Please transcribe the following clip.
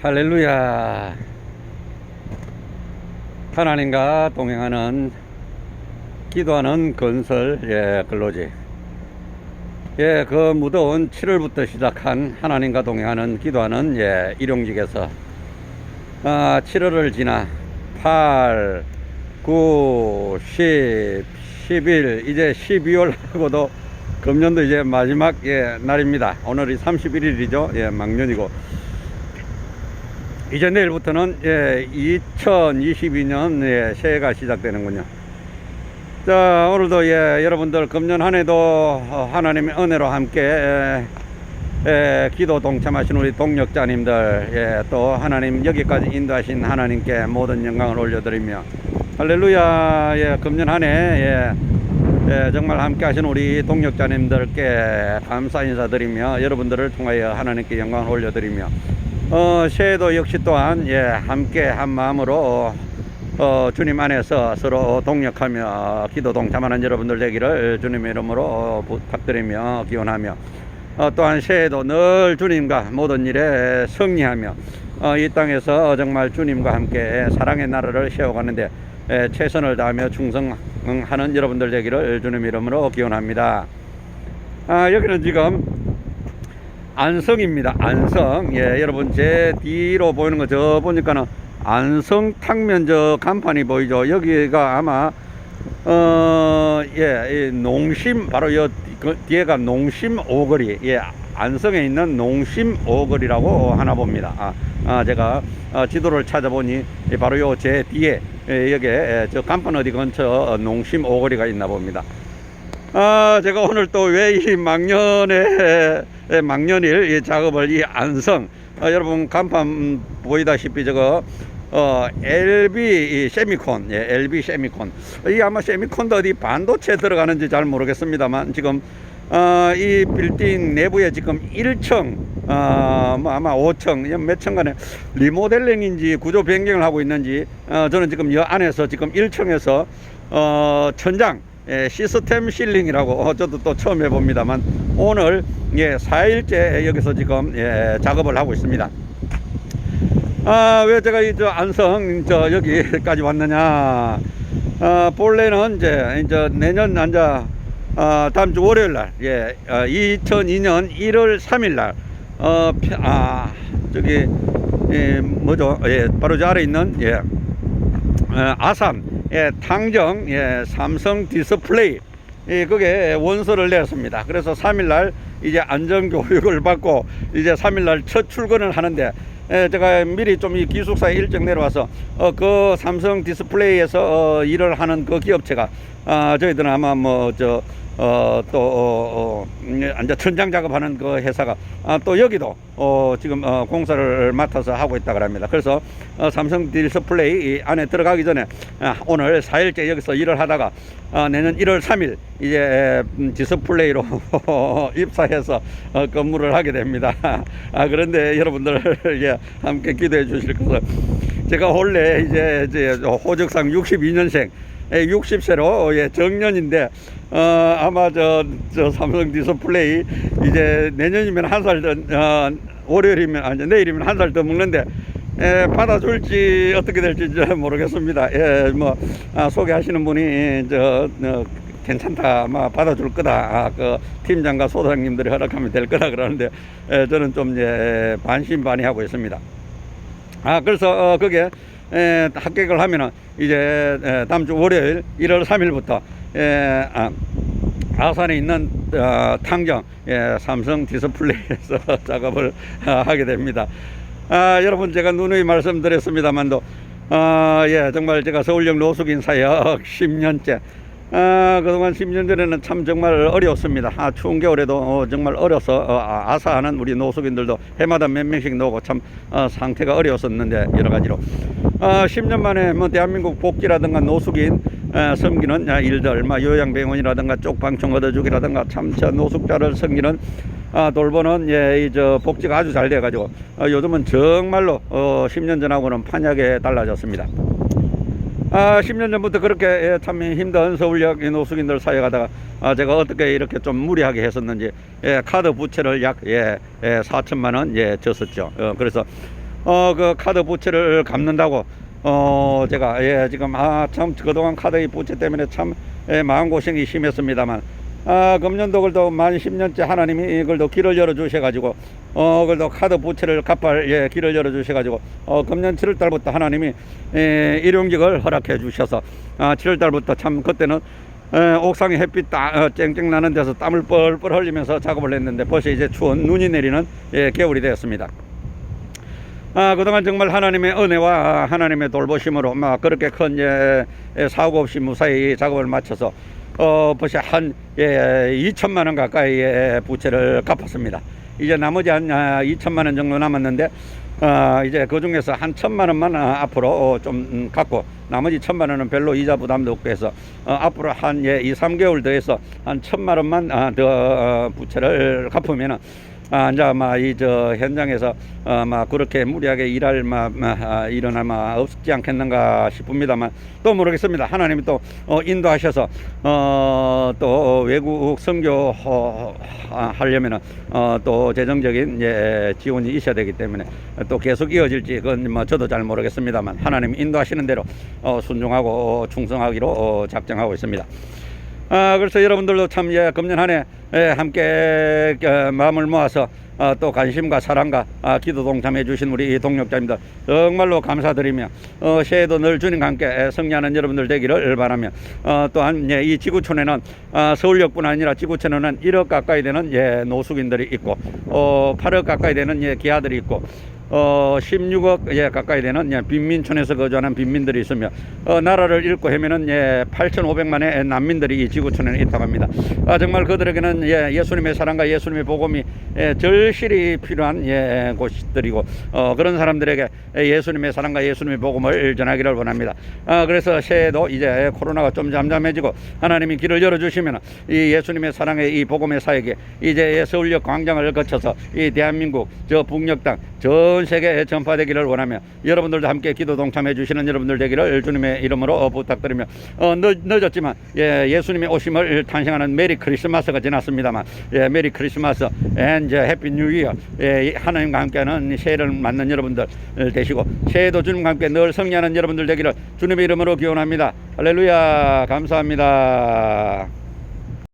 할렐루야. 하나님과 동행하는 기도하는 건설 예, 근로지. 예, 그 무더운 7월부터 시작한 하나님과 동행하는 기도하는 예, 일용직에서 아, 7월을 지나 8, 9, 10, 11, 이제 12월 하고도 금년도 이제 마지막 예, 날입니다. 오늘이 31일이죠. 예, 막년이고. 이제 내일부터는 예, 2022년 예, 새해가 시작되는군요. 자, 오늘도 예, 여러분들 금년 한 해도 어, 하나님의 은혜로 함께 예, 예, 기도 동참하신 우리 동력자님들, 예, 또 하나님 여기까지 인도하신 하나님께 모든 영광을 올려드리며 할렐루야, 예, 금년 한 해, 예, 예, 정말 함께 하신 우리 동력자님들께 감사 인사드리며 여러분들을 통하여 하나님께 영광을 올려드리며 어, 새해도 역시 또한 예, 함께 한 마음으로 어, 어, 주님 안에서 서로 동력하며 기도 동참하는 여러분들 되기를 주님의 이름으로 어, 부탁드리며 기원하며 어, 또한 새해도 늘 주님과 모든 일에 승리하며 어, 이 땅에서 정말 주님과 함께 사랑의 나라를 세워가는데 에, 최선을 다하며 충성하는 여러분들 되기를 주님 이름으로 기원합니다. 아, 여기는 지금 안성입니다. 안성. 예, 여러분 제 뒤로 보이는 거 저 보니까는 안성 탕면 저 간판이 보이죠. 여기가 아마 어, 예, 이 농심 바로 여 그 뒤에가 농심 오거리. 예, 안성에 있는 농심 오거리라고 하나 봅니다. 아, 아 제가 어, 지도를 찾아보니 예, 바로 요 제 뒤에 예, 여기에 예, 저 간판 어디 근처 어, 농심 오거리가 있나 봅니다. 아, 제가 오늘 또 왜이 막년에 에, 막년일 이 작업을 이 안성 어, 여러분 간판 보이다시피 저거 어 LB 이 세미콘 예 LB 세미콘. 이 아마 세미콘도 어디 반도체 들어가는지 잘 모르겠습니다만 지금 어 이 빌딩 내부에 지금 1층 어 뭐 아마 5층 몇 층 간에 리모델링인지 구조 변경을 하고 있는지 어 저는 지금 여 안에서 지금 1층에서 어 천장 예, 시스템 실링이라고 어, 저도 또 처음 해봅니다만 오늘 예, 4일째 여기서 지금 예, 작업을 하고 있습니다. 아, 왜 제가 이 저 안성 저 여기까지 왔느냐? 아, 본래는 이제 이제 내년 난자 아, 다음 주 월요일 날, 예, 어, 2002년 1월 3일 날, 어, 펴- 아, 저기, 예, 뭐죠? 예, 바로 저 아래 있는, 예, 어, 아산, 예, 탕정, 예, 삼성 디스플레이, 예, 그게 원서를 냈습니다. 그래서 3일날 이제 안전 교육을 받고 이제 3일날 첫 출근을 하는데 예, 제가 미리 좀 이 기숙사에 일정 내려와서 어, 그 삼성 디스플레이에서 어, 일을 하는 그 기업체가 아, 저희들은 아마 뭐 저 어, 또, 어, 어, 음, 이제 천장 작업하는 그 회사가, 아, 또 여기도, 어, 지금, 어, 공사를 맡아서 하고 있다 그럽니다. 그래서, 어, 삼성 디스플레이 이 안에 들어가기 전에, 아, 오늘 4일째 여기서 일을 하다가, 아, 내년 1월 3일, 이제, 에, 음, 디스플레이로 입사해서, 어, 근무를 하게 됩니다. 아, 그런데 여러분들, 예, 함께 기도해 주실 것은, 제가 원래 이제, 이제 호적상 62년생, 60세로 예, 정년인데 어, 아마 저, 저 삼성 디스플레이 이제 내년이면 한 살 더, 어, 월요일이면 아니 내일이면 한 살 더 먹는데 예, 받아줄지 어떻게 될지 잘 모르겠습니다. 예, 뭐 아, 소개하시는 분이 저 어, 괜찮다, 아마 받아줄 거다. 아, 그 팀장과 소장님들이 허락하면 될 거다 그러는데 예, 저는 좀 예, 반신반의하고 있습니다. 아 그래서 어, 그게 에, 합격을 하면은 이제 에, 다음 주 월요일 1월 3일부터 에, 아, 아산에 있는 어, 탕정 예, 삼성 디스플레이에서 작업을 아, 하게 됩니다. 아, 여러분 제가 누누이 말씀드렸습니다만도 아, 예, 정말 제가 서울역 노숙인 사역 10년째 아, 그동안 10년 전에는 참 정말 어려웠습니다. 아, 추운 겨울에도 어, 정말 어려서 어, 아, 아사하는 우리 노숙인들도 해마다 몇 명씩 나오고 참 어, 상태가 어려웠었는데 여러 가지로 아, 10년 만에 뭐 대한민국 복지라든가 노숙인 에, 섬기는 아, 일들, 뭐 요양병원이라든가 쪽방청 얻어주기라든가 참저 노숙자를 섬기는 아, 돌보는 예, 이저 복지가 아주 잘 돼가지고 어, 요즘은 정말로 어, 10년 전하고는 판약에 달라졌습니다. 아, 10년 전부터 그렇게 예, 참 힘든 서울역 이 노숙인들 사역하다가 아, 제가 어떻게 이렇게 좀 무리하게 했었는지 예, 카드 부채를 약 예, 예, 4천만 원 예, 졌었죠. 어, 그래서 어 그 카드 부채를 갚는다고 어 제가 예 지금 아 참 그동안 카드 이 부채 때문에 참 예, 마음 고생이 심했습니다만 아 금년도 그래도 만 10년째 하나님이 이걸도 길을 열어 주셔 가지고 어 그래도 카드 부채를 갚을 예 길을 열어 주셔 가지고 어 금년 7월 달부터 하나님이 예, 일용직을 허락해 주셔서 아 7월 달부터 참 그때는 에, 옥상에 햇빛 따, 어, 쨍쨍 나는 데서 땀을 뻘뻘 흘리면서 작업을 했는데 벌써 이제 추운 눈이 내리는 예, 겨울이 되었습니다. 아, 그동안 정말 하나님의 은혜와 하나님의 돌보심으로 막 그렇게 큰 예, 예, 사고 없이 무사히 작업을 마쳐서 어, 벌써 한 예, 2천만 원 가까이의 부채를 갚았습니다. 이제 나머지 한 아, 2천만 원 정도 남았는데 어, 이제 그 중에서 한 천만 원만 아, 앞으로 어, 좀 음, 갚고 나머지 천만 원은 별로 이자 부담도 없고 해서 어, 앞으로 한 예, 2, 3개월 더해서 한 천만 원만 아, 더 어, 부채를 갚으면은 아, 이제 아마 이저 현장에서 어, 막 그렇게 무리하게 일할 마, 마 아, 일은 아마 없지 않겠는가 싶습니다만 또 모르겠습니다. 하나님이 또 어, 인도하셔서 어, 또 외국 선교 어, 아, 하려면은 어, 또 재정적인 예, 지원이 있어야 되기 때문에 또 계속 이어질지 그건 뭐 저도 잘 모르겠습니다만 하나님 인도하시는 대로 어, 순종하고 어, 충성하기로 어, 작정하고 있습니다. 아, 그래서 여러분들도 참, 예, 금년 한 해, 예, 함께, 어, 마음을 모아서, 어, 또 관심과 사랑과, 아, 기도 동참해 주신 우리 이 동력자입니다. 정말로 감사드리며, 어, 새해도 늘 주님과 함께 예, 승리하는 여러분들 되기를 바라며, 어, 또한, 예, 이 지구촌에는, 아, 서울역뿐 아니라 지구촌에는 1억 가까이 되는, 예, 노숙인들이 있고, 어, 8억 가까이 되는, 예, 기아들이 있고, 어, 16억 예, 가까이 되는 예, 빈민촌에서 거주하는 빈민들이 있으며 어, 나라를 잃고 헤매는 예, 8,500만의 난민들이 이 지구촌에는 있다고 합니다. 아, 정말 그들에게는 예, 예수님의 사랑과 예수님의 복음이 예, 절실히 필요한 예, 곳들이고 어, 그런 사람들에게 예수님의 사랑과 예수님의 복음을 전하기를 원합니다. 아, 그래서 새해도 이제 코로나가 좀 잠잠해지고 하나님이 길을 열어주시면 이 예수님의 사랑의 이 복음의 사역에 이제 서울역 광장을 거쳐서 이 대한민국 저 북녘 땅전 세계에 전파되기를 원하며 여러분들도 함께 기도 동참해 주시는 여러분들 되기를 주님의 이름으로 부탁드리며 어, 늦, 늦었지만 예, 예수님의 오심을 탄생하는 메리 크리스마스가 지났습니다만 예, 메리 크리스마스 앤 해피 뉴 이어 예, 하나님과 함께하는 새해를 맞는 여러분들 되시고 새해도 주님과 함께 늘 승리하는 여러분들 되기를 주님의 이름으로 기원합니다. 할렐루야. 감사합니다